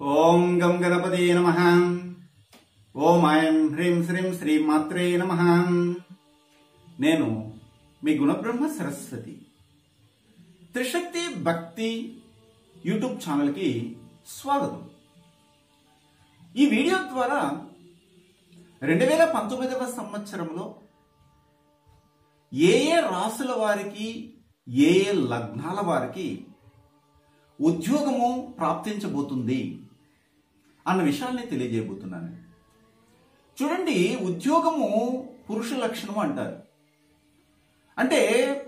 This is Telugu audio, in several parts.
ఓం గం గణపతే నమ. ఓం ఐం హ్రీం శ్రీం శ్రీ మాత్రే నమ. నేను మీ గుణబ్రహ్మ సరస్వతి. త్రిశక్తి భక్తి యూట్యూబ్ ఛానల్కి స్వాగతం. ఈ వీడియో ద్వారా రెండు వేల పంతొమ్మిదవ సంవత్సరంలో ఏ ఏ రాసుల వారికి ఏ ఏ లగ్నాల వారికి ఉద్యోగము ప్రాప్తించబోతుంది? అన్న విషయాన్ని తెలియజేయబోతున్నాను. చూడండి ఉద్యోగము పురుష లక్షణము అంటారు. అంటే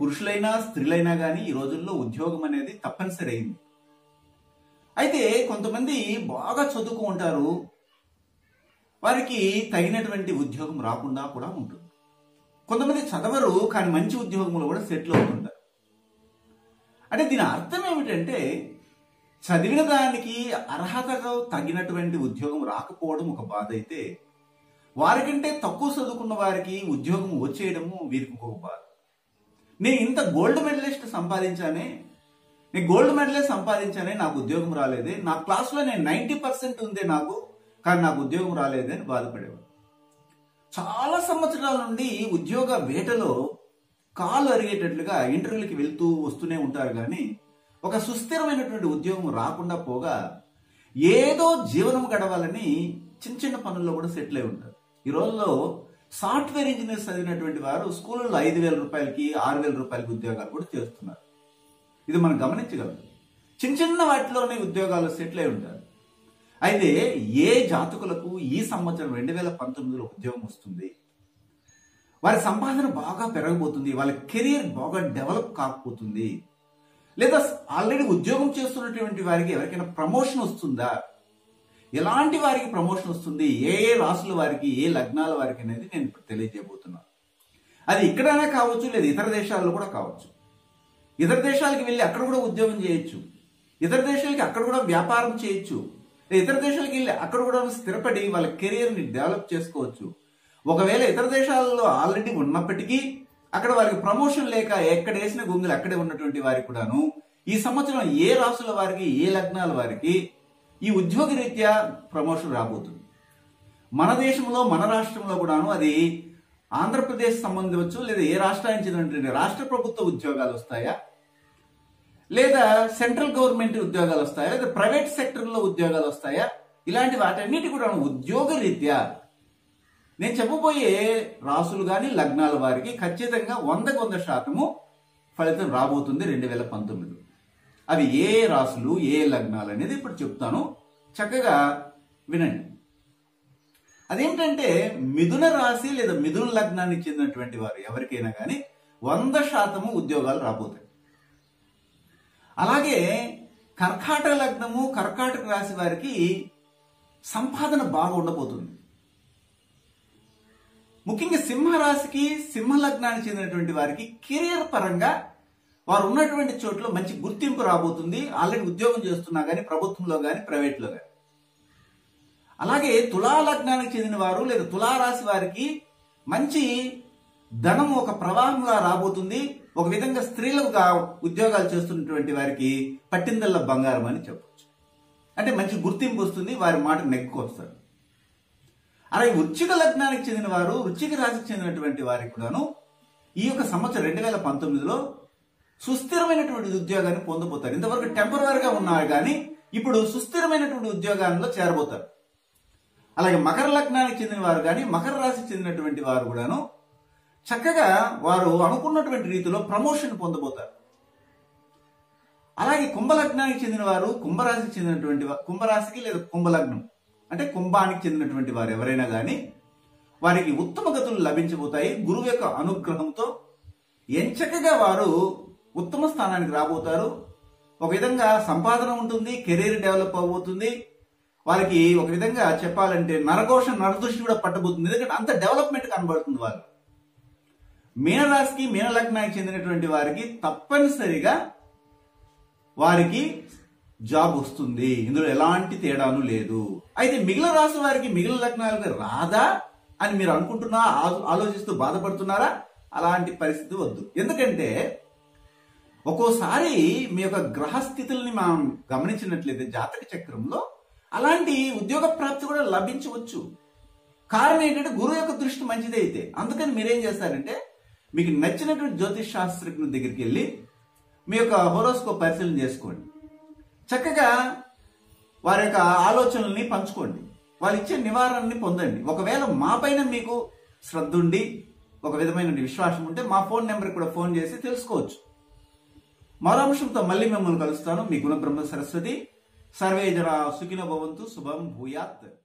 పురుషులైనా స్త్రీలైనా కానీ ఈ రోజుల్లో ఉద్యోగం అనేది తప్పనిసరి అయింది. అయితే కొంతమంది బాగా చదువుకు ఉంటారు. వారికి తగినటువంటి ఉద్యోగం రాకుండా కూడా ఉంటుంది. కొంతమంది చదవరు కానీ మంచి ఉద్యోగంలో కూడా సెటిల్ అవుతుంటారు. అంటే దీని అర్థం ఏమిటంటే చదివిన దానికి అర్హతగా తగినటువంటి ఉద్యోగం రాకపోవడం ఒక బాధ అయితే వారికంటే తక్కువ చదువుకున్న వారికి ఉద్యోగం వచ్చేయడము వీరికి ఒక బాధ. నేను ఇంత గోల్డ్ మెడలిస్ట్ సంపాదించానే నేను గోల్డ్ మెడలే సంపాదించానే నాకు ఉద్యోగం రాలేదే నా క్లాస్లో నేను నైంటీ పర్సెంట్ ఉందే నాకు కానీ నాకు ఉద్యోగం రాలేదే అని బాధపడేవాడు చాలా సంవత్సరాల నుండి ఉద్యోగ వేటలో కాలు అరిగేటట్లుగా ఇంటర్వ్యూలకి వెళ్తూ వస్తూనే ఉంటారు కానీ ఒక సుస్థిరమైనటువంటి ఉద్యోగం రాకుండా పోగా ఏదో జీవనం గడవాలని చిన్న చిన్న పనుల్లో కూడా సెటిల్ అయి ఉంటారు. ఈ రోజుల్లో సాఫ్ట్వేర్ ఇంజనీర్స్ చదివినటువంటి వారు స్కూళ్ళలో ఐదు వేల రూపాయలకి ఆరు వేల రూపాయలకి ఉద్యోగాలు కూడా చేస్తున్నారు. ఇది మనం గమనించగలం. చిన్న చిన్న వాటిలోనే ఉద్యోగాలు సెటిల్ అయి ఉంటారు. అయితే ఏ జాతకులకు ఈ సంవత్సరం రెండు వేల పంతొమ్మిదిలో ఉద్యోగం వస్తుంది? వారి సంపాదన బాగా పెరగబోతుంది. వాళ్ళ కెరీర్ బాగా డెవలప్ కాకపోతుంది. లేదా ఆల్రెడీ ఉద్యోగం చేస్తున్నటువంటి వారికి ఎవరికైనా ప్రమోషన్ వస్తుందా? ఎలాంటి వారికి ప్రమోషన్ వస్తుంది? ఏ ఏ రాసుల వారికి ఏ లగ్నాల వారికి అనేది నేను ఇప్పుడు తెలియజేయబోతున్నాను. అది ఇక్కడైనా కావచ్చు లేదా ఇతర దేశాల్లో కూడా కావచ్చు. ఇతర దేశాలకు వెళ్ళి అక్కడ కూడా ఉద్యోగం చేయొచ్చు. ఇతర దేశాలకి అక్కడ కూడా వ్యాపారం చేయొచ్చు. ఇతర దేశాలకు వెళ్ళి అక్కడ కూడా స్థిరపడి వాళ్ళ కెరీర్ని డెవలప్ చేసుకోవచ్చు. ఒకవేళ ఇతర దేశాలలో ఆల్రెడీ ఉన్నప్పటికీ అక్కడ వారికి ప్రమోషన్ లేక ఎక్కడ వేసిన గుంగులు అక్కడే ఉన్నటువంటి వారికి కూడాను ఈ సంవత్సరం ఏ రాసుల వారికి ఏ లగ్నాల వారికి ఈ ఉద్యోగ రీత్యా ప్రమోషన్ రాబోతుంది. మన దేశంలో మన రాష్ట్రంలో కూడాను అది ఆంధ్రప్రదేశ్ సంబంధించవచ్చు లేదా ఏ రాష్ట్రానికి చెందినటువంటి రాష్ట్ర ప్రభుత్వ ఉద్యోగాలు వస్తాయా? లేదా సెంట్రల్ గవర్నమెంట్ ఉద్యోగాలు వస్తాయా? లేదా ప్రైవేట్ సెక్టర్లో ఉద్యోగాలు వస్తాయా? ఇలాంటి వాటన్నిటి కూడా ఉద్యోగ రీత్యా నేను చెప్పబోయే రాసులు కానీ లగ్నాల వారికి ఖచ్చితంగా వందకు వంద శాతము ఫలితం రాబోతుంది రెండు వేల పంతొమ్మిది. అవి ఏ రాసులు ఏ లగ్నాలు అనేది ఇప్పుడు చెప్తాను. చక్కగా వినండి. అదేంటంటే మిథున రాశి లేదా మిథున లగ్నానికి చెందినటువంటి వారు ఎవరికైనా కానీ వంద శాతము ఉద్యోగాలు రాబోతాయి. అలాగే కర్కాటక లగ్నము కర్కాటక రాశి వారికి సంపాదన బాగా ఉండబోతుంది. ముఖ్యంగా సింహరాశికి సింహ లగ్నానికి చెందినటువంటి వారికి కెరియర్ పరంగా వారు ఉన్నటువంటి చోట్ల మంచి గుర్తింపు రాబోతుంది. ఆల్రెడీ ఉద్యోగం చేస్తున్నా కానీ ప్రభుత్వంలో కానీ ప్రైవేట్లో కానీ అలాగే తులా లగ్నానికి చెందిన వారు లేదా తులారాశి వారికి మంచి ధనం ఒక ప్రవాహంగా రాబోతుంది. ఒక విధంగా స్త్రీలుగా ఉద్యోగాలు చేస్తున్నటువంటి వారికి పట్టిందల్ల బంగారం అని చెప్పచ్చు. అంటే మంచి గుర్తింపు వస్తుంది. వారి మాట నెక్కు వస్తారు అలాగే వృచ్చిక లగ్నానికి చెందిన వారు వృచ్చిక రాశికి చెందినటువంటి వారికి కూడాను ఈ యొక్క సంవత్సరం రెండు వేల పంతొమ్మిదిలో సుస్థిరమైనటువంటి ఉద్యోగాన్ని పొందబోతారు. ఇంతవరకు టెంపరీగా ఉన్నారు కానీ ఇప్పుడు సుస్థిరమైనటువంటి ఉద్యోగాల్లో చేరబోతారు. అలాగే మకర లగ్నానికి చెందిన వారు కానీ మకర రాశికి చెందినటువంటి వారు కూడాను చక్కగా వారు అనుకున్నటువంటి రీతిలో ప్రమోషన్ పొందబోతారు. అలాగే కుంభలగ్నానికి చెందిన వారు కుంభరాశికి చెందినటువంటి కుంభరాశికి లేదా కుంభలగ్నం. అంటే కుంభానికి చెందినటువంటి వారు ఎవరైనా కానీ వారికి ఉత్తమ గతులు లభించబోతాయి. గురువు యొక్క అనుగ్రహంతో ఎంచకగా వారు ఉత్తమ స్థానానికి రాబోతారు. ఒక విధంగా సంపాదన ఉంటుంది కెరీర్ డెవలప్ అవబోతుంది వారికి ఒక విధంగా చెప్పాలంటే నరఘోష నరదృష్టి కూడా పట్టబోతుంది. ఎందుకంటే అంత డెవలప్మెంట్ కనబడుతుంది వాళ్ళు మీనరాశికి మీనలగ్నానికి చెందినటువంటి వారికి తప్పనిసరిగా వారికి జాబ్ వస్తుంది. ఇందులో ఎలాంటి తేడాను లేదు. అయితే మిగిలిన రాశి వారికి మిగిలిన లగ్నాలకి రాదా అని మీరు అనుకుంటున్నా ఆలోచిస్తూ బాధపడుతున్నారా? అలాంటి పరిస్థితి వద్దు. ఎందుకంటే ఒక్కోసారి మీ యొక్క గ్రహస్థితుల్ని మనం గమనించినట్లయితే జాతక చక్రంలో అలాంటి ఉద్యోగ ప్రాప్తి కూడా లభించవచ్చు. కారణం ఏంటంటే గురువు యొక్క దృష్టి మంచిదే అయితే. అందుకని మీరేం చేస్తారంటే మీకు నచ్చినటువంటి జ్యోతిష్ శాస్త్రజ్ఞుడి దగ్గరికి వెళ్ళి మీ యొక్క హోరోస్కోప్ పరిశీలన చేసుకోండి. చక్కగా వారి యొక్క ఆలోచనల్ని పంచుకోండి. వాళ్ళు ఇచ్చే నివారణని పొందండి. ఒకవేళ మా పైన మీకు శ్రద్ధ ఉండి ఒక విధమైన విశ్వాసం ఉంటే మా ఫోన్ నెంబర్కి కూడా ఫోన్ చేసి తెలుసుకోవచ్చు. మరో అంశంతో మళ్ళీ మిమ్మల్ని కలుస్తాను. మీ గుణబ్రహ్మ సరస్వతి. సర్వే జన సుఖిన భవంతు శుభం భూయాత్.